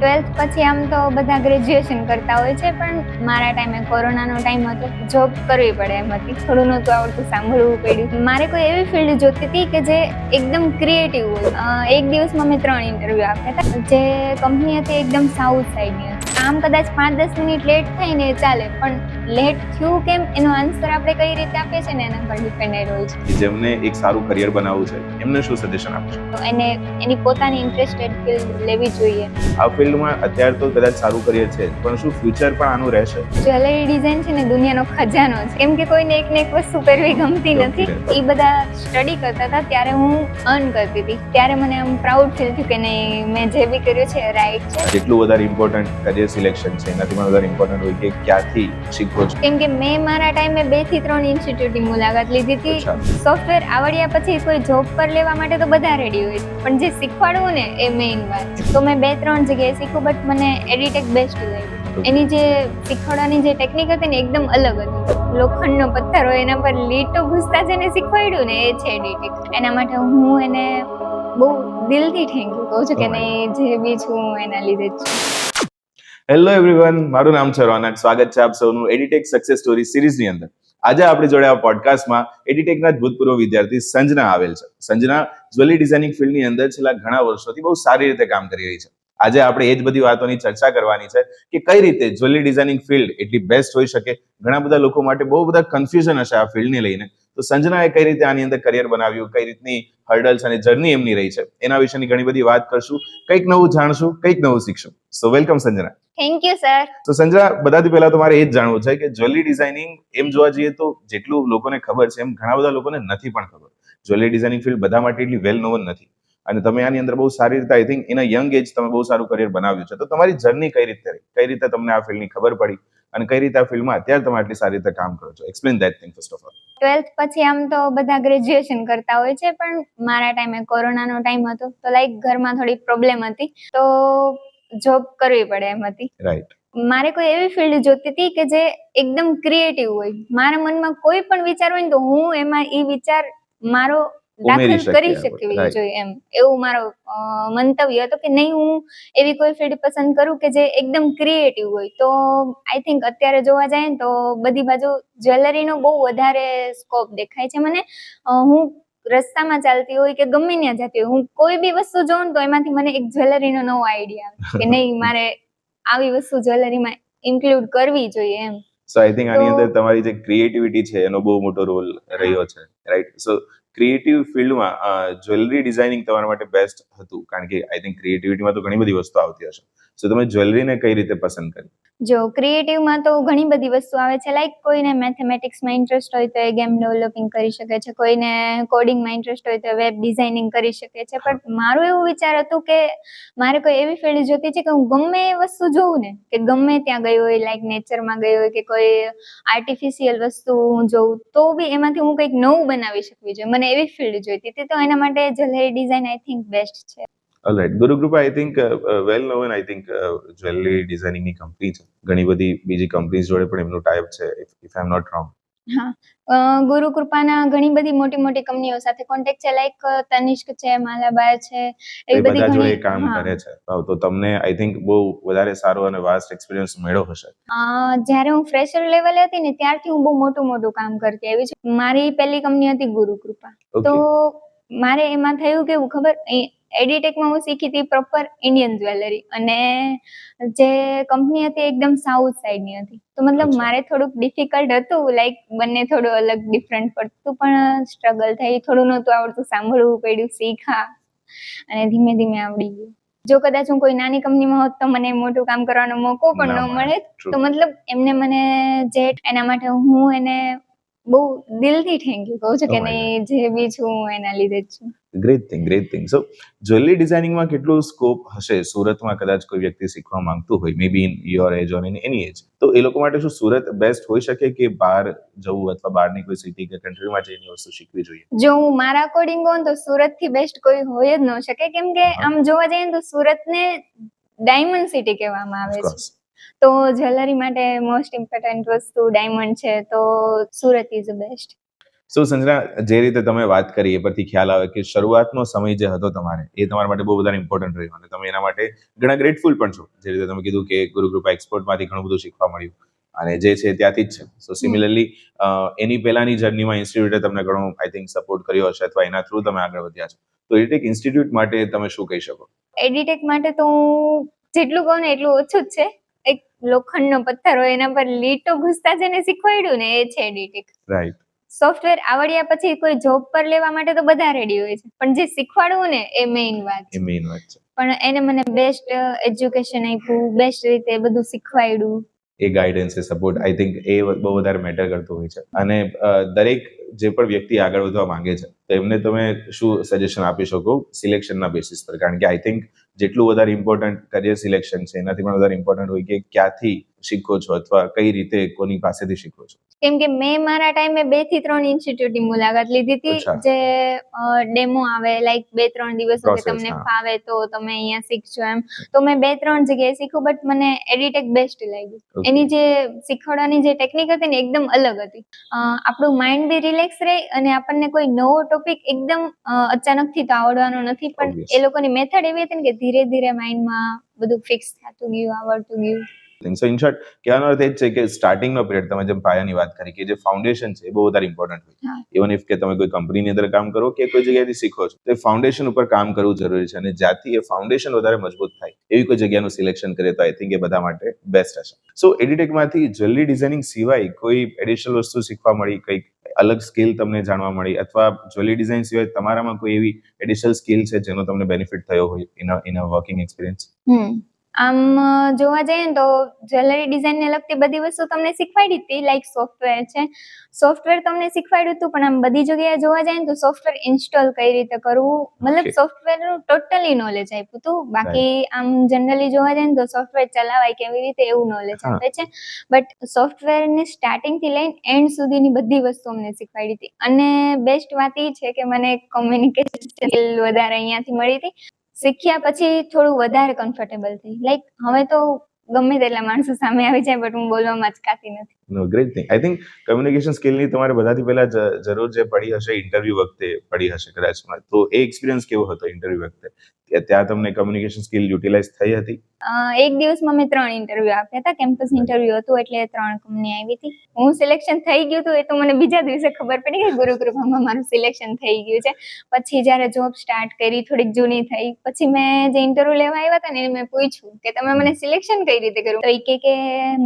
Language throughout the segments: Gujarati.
ટ્વેલ્થ પછી આમ તો બધા ગ્રેજ્યુએશન કરતા હોય છે, પણ મારા ટાઈમે કોરોનાનો ટાઈમ હતો જોબ કરવી પડે એમ હતી. થોડું નહોતું આવડતું, સાંભળવું પડ્યું. મારે કોઈ એવી ફિલ્ડ જોતી હતી કે જે એકદમ ક્રિએટિવ હોય. એક દિવસમાં મેં ત્રણ ઇન્ટરવ્યૂ આપ્યા હતા. જે કંપની હતી એકદમ સાઉથ સાઈડની હતી. આમ કદાચ પાંચ દસ મિનિટ લેટ થાય ને ચાલે પણ લેટ થયું કેમ? એનો આન્સર આપણે કઈ રીતે આપીએ છીએ ને એના પર ડિપેન્ડેડ હોય છે. જેમને એક સારું કરિયર બનાવવું છે એમને શું સજેશન આપશો તો એને એની પોતાની ઇન્ટરેસ્ટેડ ફિલ્ડ લેવી જોઈએ. આ ફિલ્ડમાં અત્યારે તો કદાચ સારું કરિયર છે પણ શું ફ્યુચર પણ આનું રહેશે? જ્વેલરી ડિઝાઇન છે ને દુનિયાનો ખજાનો છે. કેમ કે કોઈને એક ને એક વસ્તુ પહેરવી ગમતી નથી. એ બધા સ્ટડી કરતા હતા ત્યારે હું અર્ન કરતી હતી. ત્યારે મને આમ પ્રાઉડ ફીલ થયું કે નહીં મેં જે બી કર્યું છે રાઈટ છે. જેટલું વધારે ઇમ્પોર્ટન્ટ કરિયર સિલેક્શન છે એનાથી પણ વધારે ઇમ્પોર્ટન્ટ હોય કે ક્યાંથી શીખવો છો. કેમ કે મેં મારા ટાઈમે બેથી ત્રણ ઇન્સ્ટિટ્યૂટની મુલાકાત લીધી હતી. સોફ્ટવેર આવડ્યા પછી કોઈ જોબ પર લેવા માટે તો બધા રેડી હોય. પણ જે શીખવાડવું ને એ મેઇન વાત. તો મેં બે ત્રણ જગ્યાએ શીખું બટ મને એડિટેક બેસ્ટ લાગ્યું. એની જે શીખવાડવાની જે ટેકનિક હતી ને એકદમ અલગ હતી. લોખંડનો પથ્થર હોય એના પર લીટો ઘૂસતા જેને શીખવાડ્યું ને એ છે એડિટેક એના માટે હું એને બહુ દિલથી થેન્ક યુ કહું છું કે નહીં જે બી છું એના લીધે જ છું. હેલો એવરીવન મારું નામ છે રોનક. સ્વાગત છે આપ સૌનું એડિટેક સક્સેસ સ્ટોરી સિરીઝની અંદર. આજે આપણી જોડે આ પોડકાસ્ટમાં એડિટેકના ભૂતપૂર્વ વિદ્યાર્થી સંજના આવેલ છે. સંજના જ્વેલરી ડિઝાઇનિંગ ફિલ્ડની અંદર છેલ્લા ઘણા વર્ષોથી બહુ સારી રીતે કામ કરી રહી છે. આજે આપણે એ જ બધી વાતોની ચર્ચા કરવાની છે કે કઈ રીતે જ્વેલરી ડિઝાઇનિંગ ફિલ્ડ એટલી બેસ્ટ હોઈ શકે. ઘણા બધા લોકો માટે બહુ બધા કન્ફ્યુઝન હશે આ ફિલ્ડને લઈને. તો સંજનાએ કઈ રીતે આની અંદર કરિયર બનાવ્યું કઈ રીતની હર્ડલ્સ અને જર્ની એમની રહી છે? એના વિશેની ઘણી બધી વાત કરશું. કંઈક નવું જાણશું કંઈક નવું શીખશું. So welcome Sanjana. Thank you sir તો સંજના બધાથી પહેલા તો મારે એ જ જાણવું છે કે જ્વેલરી ડિઝાઇનિંગ એમ જોવા જઈએ તો જેટલું લોકોને ખબર છે એમ ઘણા બધા લોકોને નથી પણ ખબર. જ્વેલરી ડિઝાઇનિંગ ફિલ્ડ બધા માટે એટલી વેલ નોન નથી. અને તમે આની અંદર બહુ સારી રીતે આઈ થિંક એના યંગ એજ તમે બહુ સારું કરિયર બનાવ્યું છે. તો તમારી જર્ની કઈ રીતે રહી? કઈ રીતે તમને આ ફિલ્ડની ખબર પડી? અને કઈ રીતે આ ફિલ્ડમાં અત્યારે તમે આટલી સારી રીતે કામ કરો છો? Explain that thing first of all twelfth પછી આમ તો બધા ગ્રેજ્યુએશન કરતા હોય છે પણ મારા ટાઈમે કોરોનાનો ટાઈમ હતો તો લાઈક ઘરમાં થોડી પ્રોબ્લેમ હતી તો જોબ કરવી પડે એમ હતી. રાઈટ મારે કોઈ એવી ફિલ્ડ જોતી હતી કે જે એકદમ ક્રિએટિવ હોય. મારા મનમાં કોઈ પણ વિચાર હોય ને તો હું એમાં એ વિચાર મારો ઉમેરી દાખલ કરી શકવી જોઈએ એમ. એવું મારો મંતવ્ય હતો કે નહીં હું એવી કોઈ ફિલ્ડ પસંદ કરું કે જે એકદમ ક્રિએટિવ હોય. તો આઈ થિંક અત્યારે જોવા જાય ને તો બધી બાજુ જ્વેલરીનો બહુ વધારે સ્કોપ દેખાય છે મને. હું રસ્તામાં ચાલતી હોય કે ગમે ત્યાં જતી હોય હું કોઈ બી વસ્તુ જોઉં તો એમાંથી મને એક જ્વેલરીનો નવો આઈડિયા આવે કે નહીં મારે આવી વસ્તુ જ્વેલરીમાં ઇન્ક્લુડ કરવી જોઈએ એમ. સો આઈ થિંક આની અંદર તમારી જે ક્રિએટિવિટી છે એનો બહુ મોટો રોલ રહ્યો છે રાઈટ સો ક્રિએટિવ ફિલ્ડમાં જ્વેલરી ડિઝાઇનિંગ તમારા માટે બેસ્ટ હતું. કારણ કે આઈ થિંક ક્રિએટિવિટીમાં તો ઘણી બધી વસ્તુ આવતી હશે. સો તમે જ્વેલરીને કઈ રીતે પસંદ કરી? જો ક્રિએટિવમાં તો ઘણી બધી વસ્તુ આવે છે. લાઈક કોઈને મેથેમેટિક્સમાં ઇન્ટરેસ્ટ હોય તો એ ગેમ ડેવલપિંગ કરી શકે છે. કોઈને કોડિંગમાં ઇન્ટરેસ્ટ હોય તો વેબ ડિઝાઇનિંગ કરી શકે છે. પણ મારું એવું વિચાર હતું કે મારે કોઈ એવી ફિલ્ડ જોતી છે કે હું ગમે એ વસ્તુ જોઉં ને કે ગમે ત્યાં ગઈ હોય લાઈક નેચરમાં ગઈ હોય કે કોઈ આર્ટિફિશિયલ વસ્તુ હું જોઉં તો બી એમાંથી હું કંઈક નવું બનાવી શકવી જોઈએ. મને એવી ફિલ્ડ જોઈતી હતી તો એના માટે jewellery design I think best છે. Alright group I think well known I think jewellery ડિઝાઇનિંગની company છે. ઘણી બધી બીજી કંપનીઝ જોડે પણ એમનું ટાઈપ છે if I am not wrong uh, Guru કૃપાના ઘણી બધી મોટી મોટી કંપનીઓ સાથે કોન્ટેક્ટ છે લાઈક તનિષ્ક છે માલાબાર છે એ એવી બધી જોડે ઘણી કામ. કરે છે. તો- તો તમને આઈ થિંક બહુ વધારે સારો અને વાસ્ટ એક્સપિરિયન્સ મળ્યો હશે. જ્યારે હું ફ્રેશર લેવલે હતી ને ત્યારથી હું બહુ મોટું મોટું કામ કરતી આવી છું. મારી પહેલી કંપની હતી ગુરુ કૃપા. તો મારે એમાં થયું કેવું ખબર? એડિટેકમાં હું શીખી હતી પ્રોપર ઇન્ડિયન જ્વેલરી અને જે કંપની હતી એકદમ સાઉથ સાઈડની હતી. તો મતલબ મારે થોડુંક ડિફિકલ્ટ હતું લાઈક બંને થોડું અલગ ડિફરન્ટ પડતું પણ સ્ટ્રગલ થઈ. થોડું નહોતું આવડતું સાંભળવું પડ્યું શીખા. અને ધીમે ધીમે આવડી ગયું. જો કદાચ હું કોઈ નાની કંપનીમાં હોત તો મને મોટું કામ કરવાનો મોકો પણ ન મળે. તો મતલબ એમને મને જે એના માટે હું એને બહુ દિલથી થેન્ક યુ કહું છું કે Oh નહીં જે બી છું હું એના લીધે જ છું. Great thing great thing so jewellery ડિઝાઇનિંગમાં કેટલો સ્કોપ હશે? સુરતમાં કદાચ કોઈ વ્યક્તિ શીખવા માંગતું હોય may be in your age or in any age તો એ લોકો માટે શું સુરત બેસ્ટ હોઈ શકે કે બહાર જવું અથવા બહારની કોઈ સિટી કે કન્ટ્રીમાં જઈને વસ્તુ શીખવી જોઈએ? જો હું મારા અકોર્ડિંગ કહું તો સુરતથી બેસ્ટ કોઈ હોય જ ન શકે. કેમ કે આમ જોવા જઈએ તો સુરતને ડાયમંડ સિટી કહેવામાં આવે છે. તો જ્વેલરી માટે મોસ્ટ ઇમ્પોર્ટન્ટ વસ્તુ ડાયમંડ છે તો Surat is best so Sanjana જે રીતે તમે વાત કરી એ પરથી ખ્યાલ આવે કે શરૂઆતનો સમય જે હતો તમારે એ તમારા માટે બહુ વધારે ઇમ્પોર્ટન્ટ રહ્યો. અને તમે એના માટે ઘણા ગ્રેટફુલ પણ છો. જે રીતે તમે કીધું કે ગુરુકૃપા એક્સપોર્ટમાંથી ઘણું બધું શીખવા મળ્યું. અને જે છે ત્યાંથી જ છે. સો સિમિલરલી એની પહેલાની જર્નીમાં ઇન્સ્ટિટ્યૂટે તમને ઘણો આઈ થિંક સપોર્ટ કર્યો હશે અથવા એના થ્રુ તમે આગળ વધ્યા છો. તો એડિટેક ઇન્સ્ટિટ્યૂટ માટે તમે શું કહી શકો? એડિટેક માટે તો હું જેટલું કહું ને એટલું ઓછું જ છે. લોખંડનો પથ્થર હોય એના પર લીટો ઘૂસતા જેને શીખવાડ્યું ને એ છે એડિટિંગ રાઈટ સોફ્ટવેર આવડ્યા પછી કોઈ જોબ પર લેવા માટે તો બધા રેડી હોય છે. પણ જે શીખવાડવું ને એ મેઇન વાત એ મેઇન વાત છે. પણ એને મને બેસ્ટ એજ્યુકેશન આપ્યું બેસ્ટ રીતે બધું શીખવાડ્યું. એ ગાઈડન્સ એ સપોર્ટ આઈ થિંક એ બહુ વધારે મેટર કરતું હોય છે. અને દરેક જે પણ વ્યક્તિ આગળ વધવા માંગે છે તો એમને તમે શું સજેશન આપી શકો સિલેક્શનના બેસિસ પર? કારણ કે આઈ થિંક જેટલું વધારે ઇમ્પોર્ટન્ટ કરિયર સિલેક્શન છે એનાથી પણ વધારે ઇમ્પોર્ટન્ટ હોય કે ક્યાંથી શીખો છો અથવા કઈ રીતે કોની પાસેથી શીખો છો? કેમ કે મેં મારા ટાઈમે બેથી ત્રણ ઇન્સ્ટિટ્યૂટની મુલાકાત લીધી હતી. જે ડેમો આવે લાઈક બે ત્રણ દિવસ કે તમને ફાવે તો તમે અહીંયા શીખશો એમ. તો મેં બે ત્રણ જગ્યાએ શીખ્યું બટ મને એડિટેક બેસ્ટ લાગ્યું. એની જે શીખવાડવાની જે ટેકનિક હતી ને એકદમ અલગ હતી. આપણું માઇન્ડ બી રિલેક્સ રહે અને આપણને કોઈ નવો ટોપિક એકદમ અચાનકથી તો આવડવાનો નથી પણ એ લોકોની મેથડ એવી હતી ને કે ધીરે ધીરે માઇન્ડમાં બધું ફિક્સ થતું ગયું આવડતું ગયું. સો ઇન શોર્ટ કહેવાનો અર્થ એ જ છે કે સ્ટાર્ટિંગનો પિરિયડ તમે જેમ પાયાની વાત કરી કે જે ફાઉન્ડેશન છે એ બહુ વધારે ઇમ્પોર્ટન્ટ હોય ઇવન ઇફ કે તમે કોઈ કંપનીની અંદર કામ કરો કે કોઈ જગ્યાએથી શીખો છો તો ફાઉન્ડેશન ઉપર કામ કરવું જરૂરી છે અને જ્યાંથી એ ફાઉન્ડેશન વધારે મજબૂત થાય. એવી કોઈ જગ્યાનું સિલેક્શન કરે તો આઈ થિંક એ બધા માટે બેસ્ટ હશે. સો એડિટેકમાંથી જ્વેલરી ડિઝાઇનિંગ સિવાય કોઈ એડિશનલ વસ્તુ શીખવા મળી કંઈક અલગ સ્કિલ તમને જાણવા મળી અથવા જ્વેલરી ડિઝાઇન સિવાય તમારામાં કોઈ એવી એડિશનલ સ્કિલ છે જેનો તમને બેનિફિટ થયો હોય in in a working experience hmm. આમ જોવા જઈએ ને તો જ્વેલરી ડિઝાઇનને લગતી બધી વસ્તુ તમને શીખવાડી હતી લાઈક સોફ્ટવેર છે. સોફ્ટવેર તમને શીખવાડ્યું હતું પણ આમ બધી જગ્યાએ જોવા જાય ને તો સોફ્ટવેર ઇન્સ્ટોલ કઈ રીતે કરવું? મતલબ સોફ્ટવેરનું ટોટલી નોલેજ આપ્યું હતું. બાકી આમ જનરલી જોવા જાય ને તો સોફ્ટવેર ચલાવાય કેવી રીતે એવું નોલેજ આપે છે. બટ સોફ્ટવેરને સ્ટાર્ટિંગથી લઈને એન્ડ સુધીની બધી વસ્તુ અમને શીખવાડી હતી. અને બેસ્ટ વાત એ છે કે મને કોમ્યુનિકેશન સ્કિલ વધારે અહીંયાથી મળી હતી. શીખ્યા પછી થોડું વધારે કમ્ફર્ટેબલ થઈ. લાઈક હવે તો ગમે તેટલા માણસો સામે આવી જાય બટ હું બોલવામાં અચકાતી નથી. Great thing I think communication સ્કિલની તમારે બધાથી પહેલા જરૂર જે પડી હશે ઇન્ટરવ્યૂ વખતે પડી હશે કદાચમાં તો એ એક્સપિરિયન્સ કેવો હતો ઇન્ટરવ્યૂ વખતે? ત્યાં તમને કમ્યુનિકેશન સ્કિલ યુટિલાઇઝ થઈ હતી? એક દિવસમાં મેં ત્રણ ઇન્ટરવ્યુ આપ્યા હતા. કેમ્પસ ઇન્ટરવ્યુ હતું એટલે ત્રણ કંપની આવી હતી. હું સિલેક્શન થઈ ગયું હતું એ તો મને બીજા દિવસે ખબર પડી કે ગુરુકૃપામાં મારું સિલેક્શન થઈ ગયું છે. પછી જ્યારે જોબ સ્ટાર્ટ કરી થોડીક જૂની થઈ પછી મેં જે ઇન્ટરવ્યુ લેવા આવ્યા હતા ને મેં પૂછ્યું કે તમે મને સિલેક્શન કઈ રીતે કર્યું? તો એ કે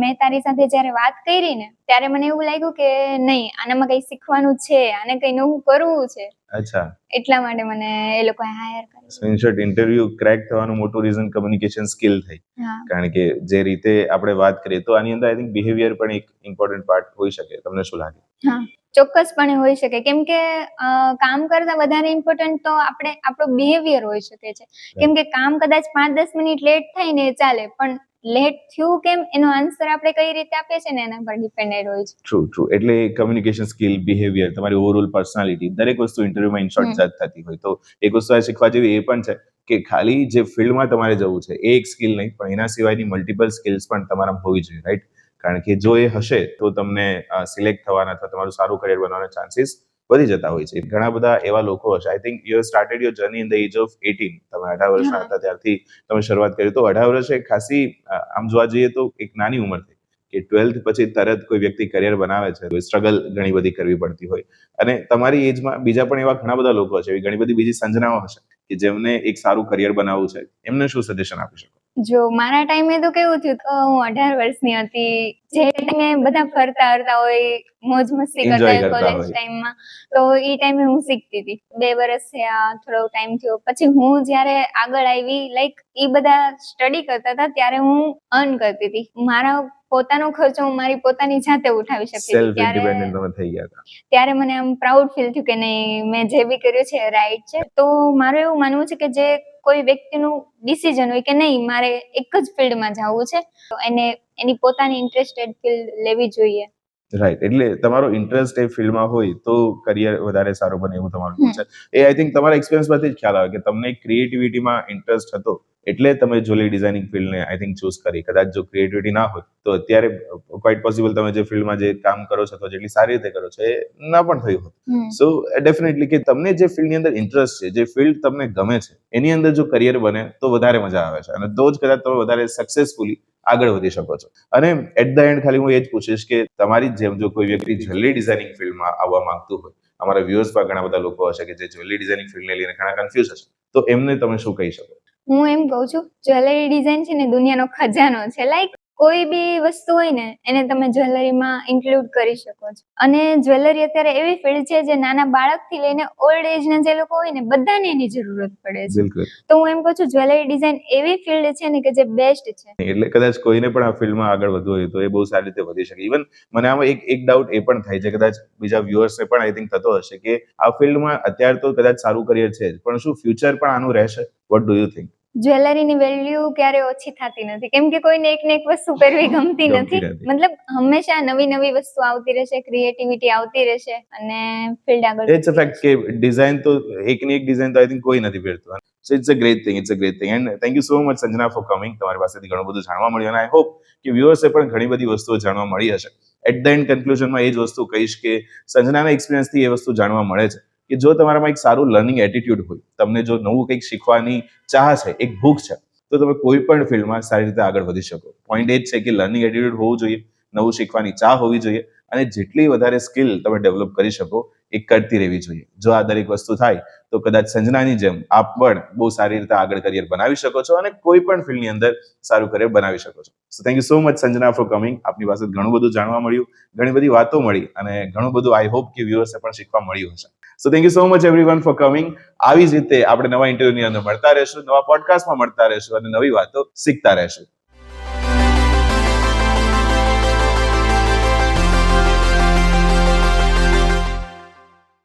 મેં તારી સાથે જ્યારે વાત કરી ને ત્યારે મને એવું લાગ્યું કે નહીં આનામાં કંઈ શીખવાનું છે આને કઈ નવું કરવું છે. અચ્છા. એટલા માટે મને એ લોકોએ હાયર કર્યું. So in short interview crack થવાનું મોટું રીઝન કમ્યુનિકેશન સ્કિલ થઈ. કારણ કે જે રીતે આપણે વાત કરીએ તો આની અંદર આઈ થિંક બિહેવિયર પણ એક ઇમ્પોર્ટન્ટ પાર્ટ હોઈ શકે. તમને શું લાગે? હા. ચોક્કસપણે હોઈ શકે. કેમ કે કામ કરતા વધારે ઇમ્પોર્ટન્ટ તો આપણે આપણો બિહેવિયર હોઈ શકે છે. કેમ કે કામ કદાચ પાંચ દસ મિનિટ લેટ થાય ને ચાલે પણ લેટ થયું કેમ? એનો આન્સર આપણે કઈ રીતે આપીએ છીએ ને એના પર ડિપેન્ડેડ હોય છે. ટ્રુ ટ્રુ એટલે કમ્યુનિકેશન સ્કિલ બિહેવિયર તમારી ઓવરઓલ પર્સનાલિટી દરેક વસ્તુ ઇન્ટરવ્યુમાં ઇનશોર્ટ. જજ થતી હોય. તો એક વસ્તુ આ શીખવા જેવી એ પણ છે કે ખાલી જે ફિલ્ડમાં તમારે જવું છે એ એક સ્કિલ નહીં પણ એના સિવાયની મલ્ટિપલ સ્કિલ્સ પણ તમારામાં હોવી જોઈએ રાઈટ કારણ કે જો એ હશે તો તમને સિલેક્ટ થવાના અથવા તમારું સારું કરિયર બનાવવાના ચાન્સીસ વધી જતા હોય છે. ઘણા બધા એવા લોકો હશે. I think you started your journey in the age of eighteen તમે અઢાર વર્ષના હતા ત્યારથી તમે શરૂઆત કરી. તો અઢાર વર્ષે ખાસી આમ જોવા જઈએ તો એક નાની ઉંમર થઈ. કે ટ્વેલ્થ પછી તરત કોઈ વ્યક્તિ કરિયર બનાવે છે તો સ્ટ્રગલ ઘણી બધી કરવી પડતી હોય. અને તમારી એજમાં બીજા પણ એવા ઘણા બધા લોકો હશે. એવી ઘણી બધી બીજી સંજનાઓ હશે કે જેમને એક સારું કરિયર બનાવવું છે. એમને શું સજેશન આપી શકો? જો મારા ટાઈમે તો કેવું થયું કે હું અઢાર વર્ષની હતી. જે ટાઈમે બધા ફરતા હરતા હોય મોજ મસ્તી કરતા હોય કોલેજ ટાઈમમાં તો એ ટાઈમે હું શીખતી હતી. બે વર્ષ થયા થોડો ટાઈમ થયો. પછી હું જ્યારે આગળ આવી લાઈક એ બધા સ્ટડી કરતા હતા ત્યારે હું અર્ન કરતી હતી. મારા પોતાનો ખર્ચો હું મારી પોતાની જાતે ઉઠાવી શકતી હતી. ત્યારે ત્યારે મને આમ પ્રાઉડ ફીલ થયું કે નહીં મેં જે બી કર્યું છે રાઈટ છે. તો મારું એવું માનવું છે કે જે કોઈ વ્યક્તિનું ડિસિઝન હોય કે નહીં, મારે એક જ ફિલ્ડમાં જવું છે, તો એને, એની પોતાની ઇન્ટરેસ્ટેડ ફિલ્ડ લેવી જોઈએ. રાઈટ એટલે તમારો ઇન્ટરેસ્ટ એ ફિલ્ડમાં હોય તો કરિયર વધારે સારું બને એવું તમારું છે એ આઈ થિંક તમારા એક્સપિરિયન્સમાંથી જ ખ્યાલ આવે કે તમને ક્રિએટિવિટીમાં ઇન્ટરેસ્ટ હતો એટલે તમે જ્વેલરી ડિઝાઇનિંગ ફિલ્ડને આઈ થિંક ચૂઝ કરી. કદાચ જો ક્રિએટિવિટી ના હોય તો અત્યારે ક્વાઇટ પોસિબલ તમે જે ફિલ્ડમાં જે કામ કરો છો તો જેટલી સારી રીતે કરો છો એ ના પણ થયું હોત. સો ડેફિનેટલી કે તમને જે ફિલ્ડની અંદર ઇન્ટરેસ્ટ છે જે ફિલ્ડ તમને ગમે છે એની અંદર જો કરિયર બને તો વધારે મજા આવે છે. અને તો જ કદાચ તમે વધારે સક્સેસફુલી આગળ વધી શકો છો. અને એટ ધ એન્ડ ખાલી હું એ જ પૂછીશ કે તમારી જેમ જો કોઈ વ્યક્તિ જ્વેલરી ડિઝાઇનિંગ ફિલ્ડમાં આવવા માંગતું હોય, અમારા વ્યુઅર્સમાં ઘણા બધા લોકો હશે કે જે જ્વેલરી ડિઝાઇનિંગ ફિલ્ડને લઈને ઘણા કન્ફ્યુઝ હશે. તો એમને તમે શું કહી શકો? હું એમ કહું છું જ્વેલરી ડિઝાઇન છે ને દુનિયાનો ખજાનો છે લાઈક કોઈ બી વસ્તુ હોય ને એને તમે જ્વેલરીમાં ઇન્ક્લુડ કરી શકો છો. અને જ્વેલરી અત્યારે એવી ફિલ્ડ છે જે નાના બાળકથી લઈને ઓલ્ડ એજના જે લોકો હોય ને બધાને એની જરૂરત પડે છે. તો હું એમ કહું છું જ્વેલરી ડિઝાઇન એવી ફિલ્ડ છે ને કે જે બેસ્ટ છે. એટલે કદાચ કોઈને પણ આ ફિલ્ડમાં આગળ વધવું હોય તો એ બહુ સારી રીતે વધી શકે. ઇવન મને આમાં એક એક ડાઉટ એ પણ થાય છે. કદાચ બીજા વ્યુઅર્સને પણ આઈ થિંક થતો હશે કે આ ફિલ્ડમાં અત્યારે તો કદાચ સારું કરિયર છે પણ શું ફ્યુચર પણ આનું રહેશે? વોટ ડુ યુ થિંક જ્વેલરીની વેલ્યુ ક્યારે ઓછી થતી નથી. કેમ કે કોઈને એક ને એક વસ્તુ પહેરવી ગમતી નથી. મતલબ હંમેશા નવી નવી વસ્તુ આવતી રહેશે ક્રિએટિવિટી આવતી રહેશે અને ફિલ્ડ આગળ ઇટ્સ અ ફેક્ટ કે ડિઝાઇન તો એકની એક ડિઝાઇન તો આઈ થિંક કોઈ નથી પહેરતું so it's a great thing it's a great thing and thank you so much Sanjana for coming તમારી પાસેથી ઘણું બધું જાણવા મળ્યું. અને આઈ હોપ કે વ્યુઅર્સે પણ ઘણી બધી વસ્તુઓ જાણવા મળી હશે. એટ ધ એન્ડ કન્ક્લુઝનમાં એ જ વસ્તુ કહીશ કે સંજનાના એક્સપિરિયન્સથી એ વસ્તુ જાણવા મળે છે. કે જો તમારામાં એક સારું લર્નિંગ એટીટ્યુડ હોય, તમને જો નવું કંઈક શીખવાની ચાહ છે, એક ભૂખ છે, તો તમે કોઈ પણ ફિલ્ડમાં સારી રીતે આગળ વધી શકો. પોઈન્ટ એ જ છે કે લર્નિંગ એટીટ્યુડ હોવું જોઈએ, નવું શીખવાની ચાહ હોવી જોઈએ અને જેટલી વધારે સ્કિલ તમે ડેવલપ કરી શકો, એ કરતી રહેવી જોઈએ. જો આ દરેક વસ્તુ થાય, તો કદાચ સંજનાની જેમ આપ પણ બહુ સારી રીતે આગળ કરિયર બનાવી શકો છો અને કોઈ પણ ફિલ્ડની અંદર સારું કરિયર બનાવી શકો છો. So thank you so much Sanjana for coming આપની પાસે ઘણું બધું જાણવા મળ્યું, ઘણી બધી વાતો મળી અને ઘણું બધું આઈ હોપ કે વ્યુઅર્સે પણ શીખવા મળ્યું હશે. So thank you so much everyone for coming આવી જ રીતે આપણે નવા ઇન્ટરવ્યુની અંદર મળતા રહેશું, નવા પોડકાસ્ટમાં મળતા રહેશું અને નવી વાતો શીખતા રહેશું.